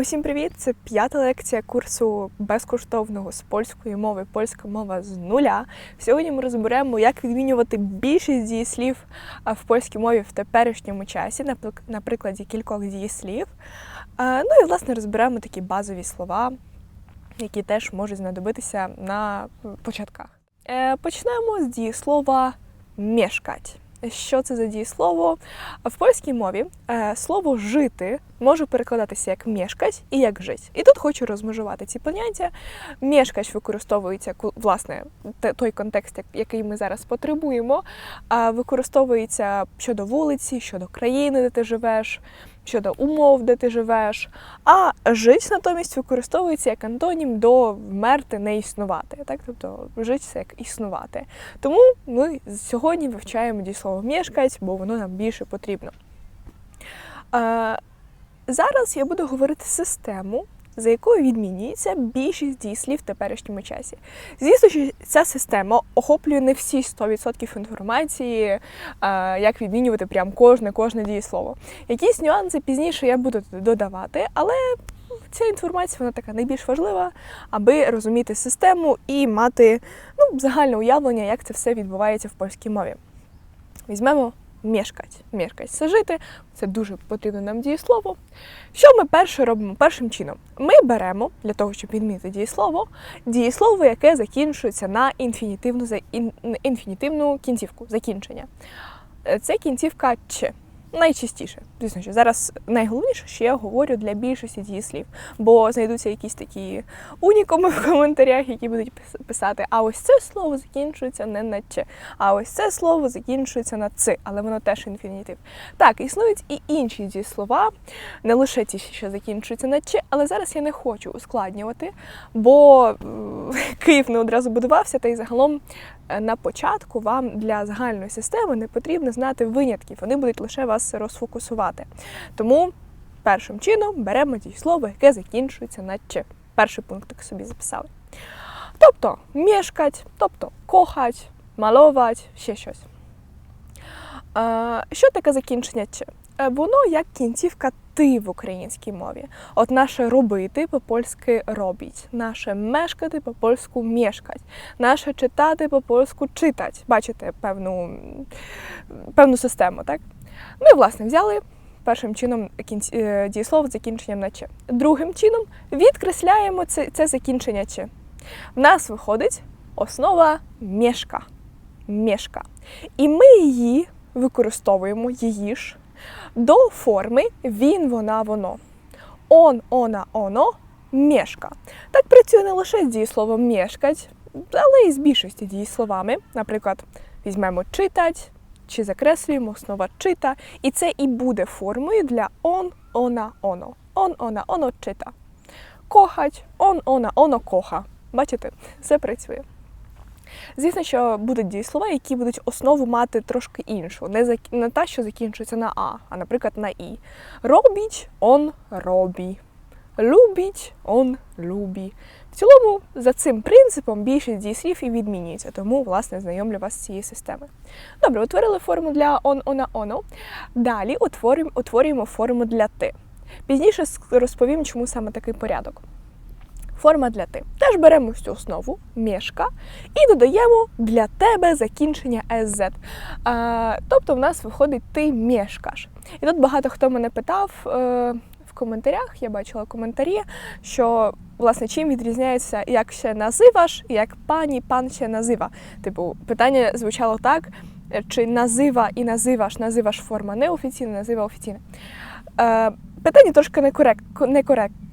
Усім привіт! Це п'ята лекція курсу безкоштовного з польської мови Польська мова з нуля. Сьогодні ми розберемо, як відмінювати більшість дієслів в польській мові в теперішньому часі, на прикладі кількох дієслів. Ну і власне розберемо такі базові слова, які теж можуть знадобитися на початках. Е, Почнемо з дієслова мешкать. Що це за дієслово? В польській мові е, слово жити може перекладатися як мешкать і як жить. І тут хочу розмежувати ці поняття. Мешкач використовується власне той контекст, який ми зараз потребуємо, використовується щодо вулиці, щодо країни, де ти живеш, щодо умов, де ти живеш. А жить натомість використовується як антонім до вмерти, не існувати. Так? Тобто жить це як існувати. Тому ми сьогодні вивчаємо дієслово мешкать, бо воно нам більше потрібно. Е, зараз я буду говорити систему, за якою відмінюється більшість дієслів в теперішньому часі. Звісно, що ця система охоплює не всі 100% інформації, е, як відмінювати прям кожне кожне дієслово. Якісь нюанси пізніше я буду додавати, але ця інформація вона така найбільш важлива, аби розуміти систему і мати ну, загальне уявлення, як це все відбувається в польській мові. Візьмемо мешкать. Мешкать це жити, це дуже потрібне нам дієслово. Що ми перше робимо першим чином? Ми беремо для того, щоб відмінити дієслово, дієслово, яке закінчується на інфінітивну, інфінітивну кінцівку, закінчення. Е, Це кінцівка ч. Найчастіше, звісно, що зараз найголовніше, що я говорю для більшості дієслів, бо знайдуться якісь такі унікуми в коментарях, які будуть писати, а ось це слово закінчується не на ч, а ось це слово закінчується на ц, але воно теж інфінітив. Так, існують і інші дієслова, не лише ті, що закінчуються на ч, але зараз я не хочу ускладнювати, бо Київ не одразу будувався, та й загалом на початку вам для загальної системи не потрібно знати винятків, вони будуть лише вас розфокусувати. Тому першим чином беремо дієслово, яке закінчується на ч. Перший пункт так собі записали. Тобто мешкать, тобто кохать, маловать, ще щось. Е, Що таке закінчення ч? Е, Воно як кінцівка ти в українській мові. От наше робити по-польськи робіть, наше мешкати по-польську мешкать, наше читати по-польську читать. Бачите певну, певну систему, так? Ну і власне взяли першим чином е, дієслово з закінченням на ч. Другим чином відкресляємо це, це закінчення ч. В нас виходить основа мешка. Мешка. І ми її використовуємо, її ж, до форми він, вона, воно. Он, она, оно, мешка. Так працює не лише з дієсловом мешкать, але й з більшості дієсловами. Наприклад, візьмемо читать чи закреслюємо основа чита, і це і буде формою для он, она, оно. Он, она, оно чита. Кохать, он, она, оно коха. Бачите, все працює. Звісно, що будуть дієслова, які будуть основу мати трошки іншу, не зак... не та, що закінчується на а, а наприклад на і. Робіть он робі. Любіть он любі. В цілому, за цим принципом більшість дієслів і відмінюється, тому, власне, знайомлю вас з цією системою. Добре, утворили форму для он, она, оно. Далі утворюємо, утворюємо форму для ти. Пізніше розповім, чому саме такий порядок. Форма для ти. Теж беремо всю основу мешка і додаємо для тебе закінчення SZ. А, тобто в нас виходить ти мешкаш. І тут багато хто мене питав е, в коментарях, я бачила коментарі, що власне чим відрізняється, як ще називаш, як пані, пан ще назива. Типу, питання звучало так: чи назива і називаш, називаш форма неофіційна, назива офіційна. Е, питання трошки некорект, некоректне,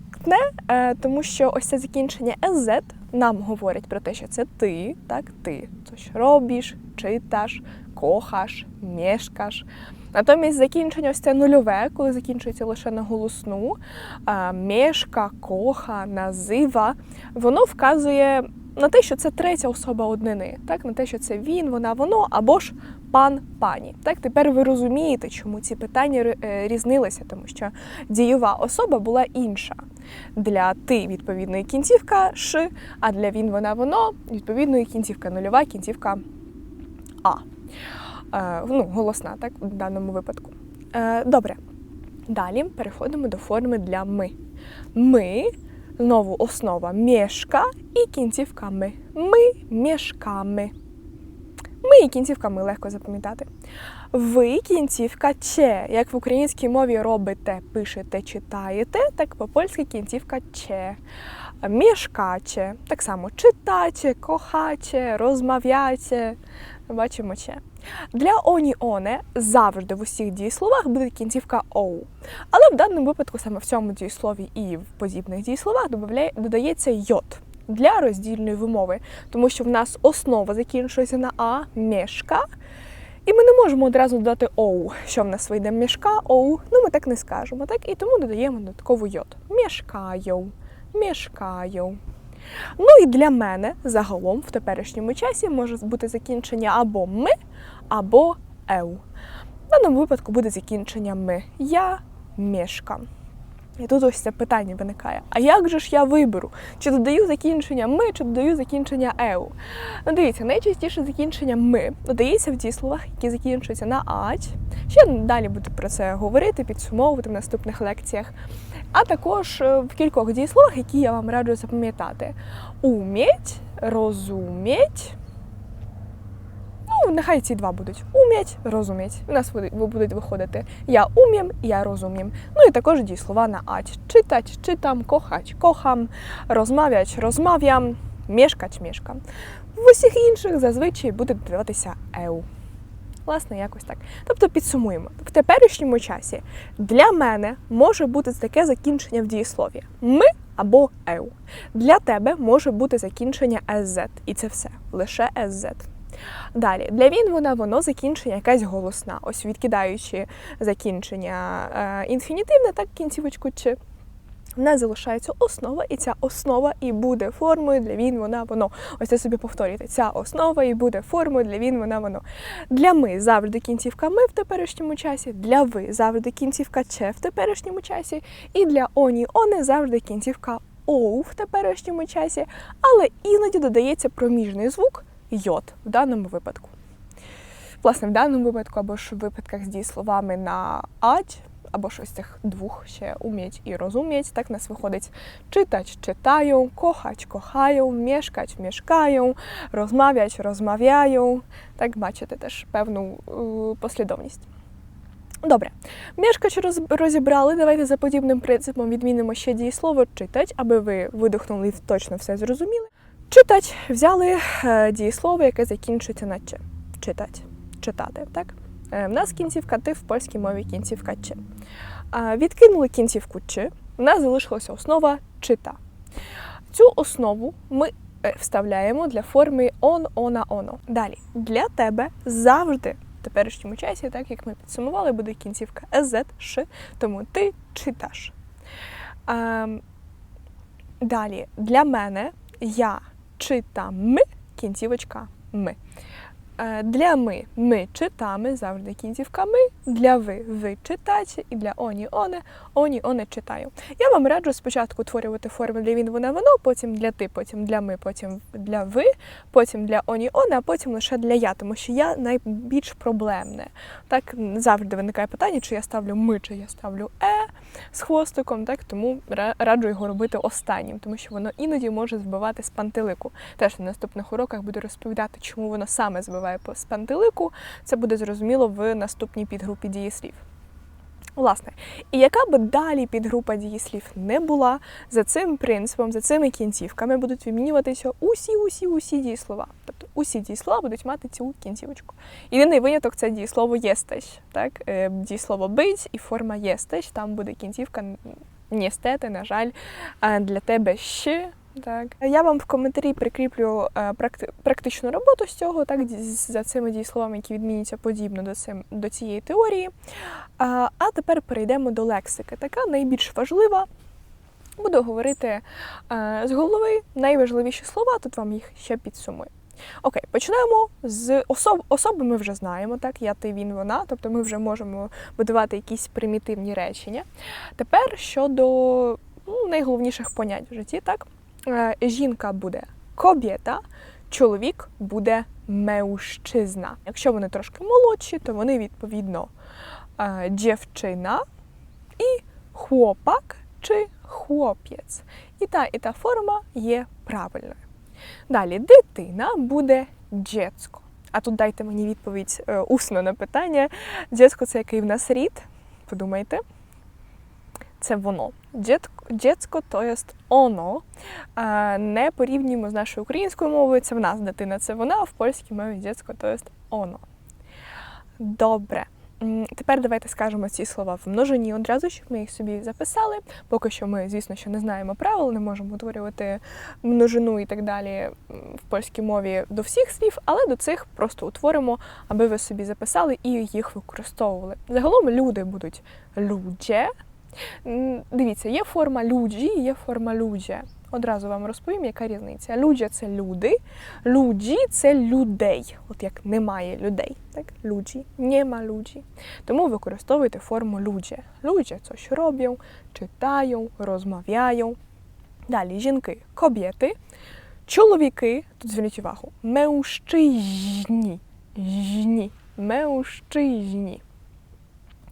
е, тому що ось це закінчення SZ нам говорить про те, що це ти, так, ти. Тож робиш, читаш, кохаш, мешкаш. Натомість закінчення ось це нульове, коли закінчується лише на голосну, мешка, коха, назива, воно вказує на те, що це третя особа однини, так? на те, що це він, вона, воно або ж пан, пані. Так, тепер ви розумієте, чому ці питання е, різнилися, тому що дієва особа була інша. Для ти відповідної кінцівка ш, а для він, вона, воно відповідної кінцівка нульова, кінцівка а. Е, ну, голосна, так, в даному випадку. Е, добре. Далі переходимо до форми для ми. Ми, знову основа мішка і кінцівка ми. Ми мішками. І кінцівка ми легко запам'ятати. Ви кінцівка че. Як в українській мові робите, пишете, читаєте, так по польськи кінцівка че. Мішкаче, так само читаче, кохаче, розмовляйте. Бачимо че. Для оні оне завжди в усіх дієсловах буде кінцівка оу. Але в даному випадку саме в цьому дієслові і в подібних дієсловах додається йод для роздільної вимови, тому що в нас основа закінчується на а мішка. І ми не можемо одразу додати оу, що в нас вийде мішка, оу. Ну ми так не скажемо, так? І тому додаємо додатково йод. Мішкаю, мішкаю. Ну і для мене загалом в теперішньому часі може бути закінчення або ми, або еу. В даному випадку буде закінчення ми. Я мішка. І тут ось це питання виникає: а як же ж я виберу? Чи додаю закінчення ми, чи додаю закінчення еу? Ну, дивіться, найчастіше закінчення ми додається в дієсловах, які закінчуються на ать. Ще далі буду про це говорити, підсумовувати в наступних лекціях. А також е, в кількох дієсловах, які я вам раджу запам'ятати: уміть, розуміть. Ну, нехай ці два будуть уміть, розуміть. У нас будуть виходити я умім, я розумім. Ну і також дієслова на ать. Читать, читам, кохать, кохам, розмовлять, розмов'ям, мешкать, мешкам. В усіх інших зазвичай буде додаватися еу. Власне, якось так. Тобто підсумуємо, в теперішньому часі для мене може бути таке закінчення в дієслові ми або еу. Для тебе може бути закінчення СЗ. І це все, лише СЗ. Далі, для він вона воно закінчення якась голосна. Ось відкидаючи закінчення е, інфінітивне, так кінцівочку чи. В нас залишається основа, і ця основа і буде формою для він, вона, воно. Ось це собі повторюйте. Ця основа і буде формою для він, вона, воно. Для ми завжди кінцівка ми в теперішньому часі, для ви завжди кінцівка че в теперішньому часі, і для оні оне завжди кінцівка оу в теперішньому часі, але іноді додається проміжний звук йод в даному випадку. Власне, в даному випадку, або ж в випадках з дієсловами на ать, або щось цих двох ще уміть і розуміть. Так нас виходить читач читаю, кохач кохаю, мешкать мешкаю, розмовляч розмовляю. Так бачите теж певну е, послідовність. Добре, мешкач роз- розібрали. Давайте за подібним принципом відмінимо ще дієслово читать, аби ви видихнули і точно все зрозуміли. Читать взяли е, дієслово, яке закінчується на че. Читать, читати, так? Е, в нас кінцівка ти в польській мові кінцівка. А, відкинули кінцівку чи, в нас залишилася основа чита. Цю основу ми е, вставляємо для форми он, она, оно. Далі, для тебе завжди в теперішньому часі, так як ми підсумували, буде кінцівка ез, ш, тому ти читаш. Ем, далі, для мене я читам, кінцівочка ми. Е, Для ми ми читами, завжди кінцівка ми. Для ви ви читаєте, і для оні оне, оні оне читаю. Я вам раджу спочатку утворювати форми для він, вона, воно, потім для ти, потім для ми, потім для ви, потім для оні оне, а потім лише для я, тому що я найбільш проблемне. Так завжди виникає питання, чи я ставлю ми, чи я ставлю е з хвостиком, так тому раджу його робити останнім, тому що воно іноді може збивати з пантелику. Теж на наступних уроках буду розповідати, чому воно саме збиває по- з пантелику. Це буде зрозуміло в наступній підгрупі дієслів. Власне, і яка би далі підгрупа дієслів не була, за цим принципом, за цими кінцівками будуть вимінюватися усі, усі, усі дієслова. Тобто усі дієслова будуть мати цю кінцівочку. Єдиний виняток це дієслово єстесь. Так? Е, Дієслово бить і форма єстесь. Там буде кінцівка нєстети, на жаль, для тебе ще. Так. Я вам в коментарі прикріплю е, практи- практичну роботу з цього, так, за цими дієсловами, які відміняться подібно до, цим, до цієї теорії. А, а тепер перейдемо до лексики. Така найбільш важлива. Буду говорити е, з голови найважливіші слова, тут вам їх ще підсумую. Окей, почнемо з особ. Особи ми вже знаємо, так, я, ти, він, вона, тобто ми вже можемо будувати якісь примітивні речення. Тепер щодо ну, найголовніших понять в житті, так? Е, Жінка буде кобєта, чоловік буде меущизна. Якщо вони трошки молодші, то вони відповідно е, дівчина і хлопак чи хлопець. І та, і та форма є правильною. Далі дитина буде дєцько. А тут дайте мені відповідь е, усно на питання. Дєцько це який в нас рід? Подумайте. Це воно. Дєцько, то єст оно. Не порівнюємо з нашою українською мовою. Це в нас дитина, це вона, а в польській мові дєцько, то єст оно. Добре. Тепер давайте скажемо ці слова в множині одразу, щоб ми їх собі записали. Поки що ми, звісно, що не знаємо правил, не можемо утворювати множину і так далі в польській мові до всіх слів, але до цих просто утворимо, аби ви собі записали і їх використовували. Загалом люди будуть людже. М, Дивіться, є форма люджі, є форма людже. Одразу вам розповім, яка різниця. Людже це люди, люджі це людей. От як немає людей. Так? Люджі, нема люджі. Тому використовуйте форму людже. Людже це що роблять, читають, розмовляють. Далі жінки, кобєти, чоловіки, тут зверніть увагу, меущижні. Жні. Меущижні.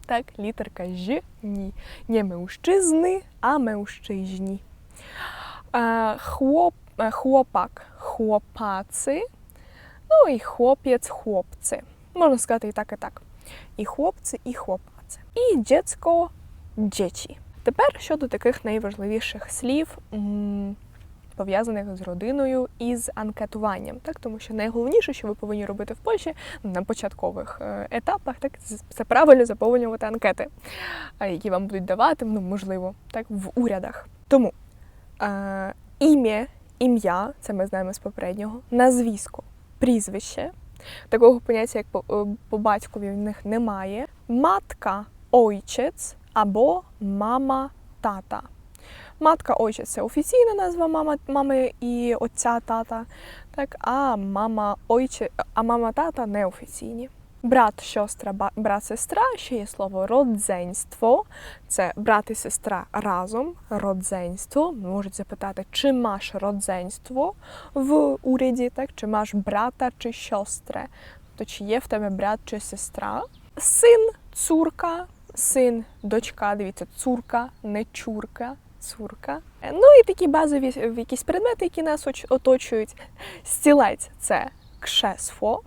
Так, літерка Ж, ні. Не меущизни, а меущижні. Хлоп, е, хлопак, хлопаці, ну і хлопець, хлопці. Можна сказати і так, і так. І хлопці, і хлопаці. І дєцько, дєчі. Тепер щодо таких найважливіших слів, пов'язаних з родиною і з анкетуванням. Так? Тому що найголовніше, що ви повинні робити в Польщі на початкових е, етапах, так, це- правильно заповнювати анкети, е, які вам будуть давати, ну, можливо, так, в урядах. Тому е, ім'я, ім'я, це ми знаємо з попереднього, назвісько, прізвище. Такого поняття, як по, е, по батькові, в них немає. Матка, ойчець або мама, тата. Матка, ойчець це офіційна назва мама, мами і отця тата, так, а мама, ойче, а мама тата неофіційні. Брат, сестра, брат, сестра, ще є слово родзенство. Це брат і сестра разом, родзенство. Можуть запитати, чи маєш родзенство в уряді, так? чи маєш брата чи сестрę. То чи є в тебе брат чи сестра? Син, цурка, син, дочка, дивіться, цурка, не чурка, цурка. Е, Ну і такі базові е, якісь предмети, які нас оточують. Стілець це кшесло.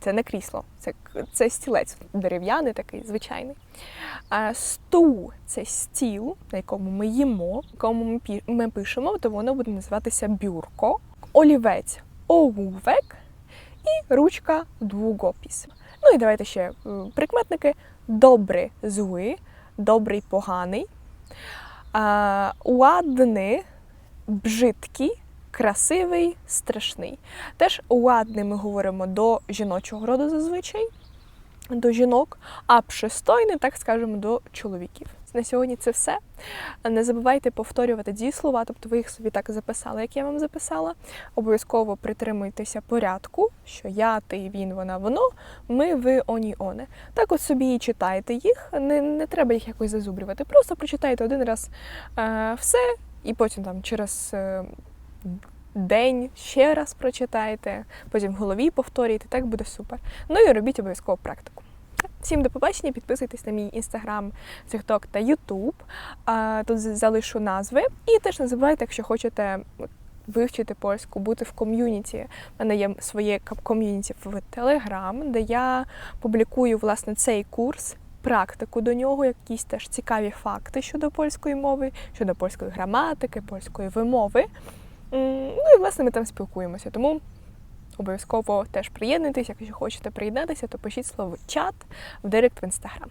Це не крісло, це, це стілець дерев'яний, такий звичайний. Стул це стіл, на якому ми їмо, якому ми, пишемо, то воно буде називатися бюрко. Олівець олувек і ручка двугопіс. Ну і давайте ще прикметники: добрий, злий, добрий, поганий, ладний, бжиткий, красивий, страшний. Теж ладний ми говоримо до жіночого роду зазвичай, до жінок, а пристойний, так скажемо, до чоловіків. На сьогодні це все. Не забувайте повторювати дієслова, тобто ви їх собі так записали, як я вам записала. Обов'язково притримуйтеся порядку, що я, ти, він, вона, воно, ми, ви, оні, оне. Так от собі і читайте їх, не, не треба їх якось зазубрювати. Просто прочитайте один раз е, все, і потім там через е, день ще раз прочитайте, потім в голові повторюйте, так буде супер. Ну і робіть обов'язково практику. Всім до побачення, підписуйтесь на мій інстаграм, TikTok та Ютуб. Тут залишу назви. І теж не забувайте, якщо хочете вивчити польську, бути в ком'юніті. У мене є своє ком'юніті в Телеграм, де я публікую власне цей курс. Практику до нього, якісь теж цікаві факти щодо польської мови, щодо польської граматики, польської вимови. Ну і власне ми там спілкуємося. Тому обов'язково теж приєднуйтесь. Якщо хочете приєднатися, то пишіть слово чат в директ в інстаграм.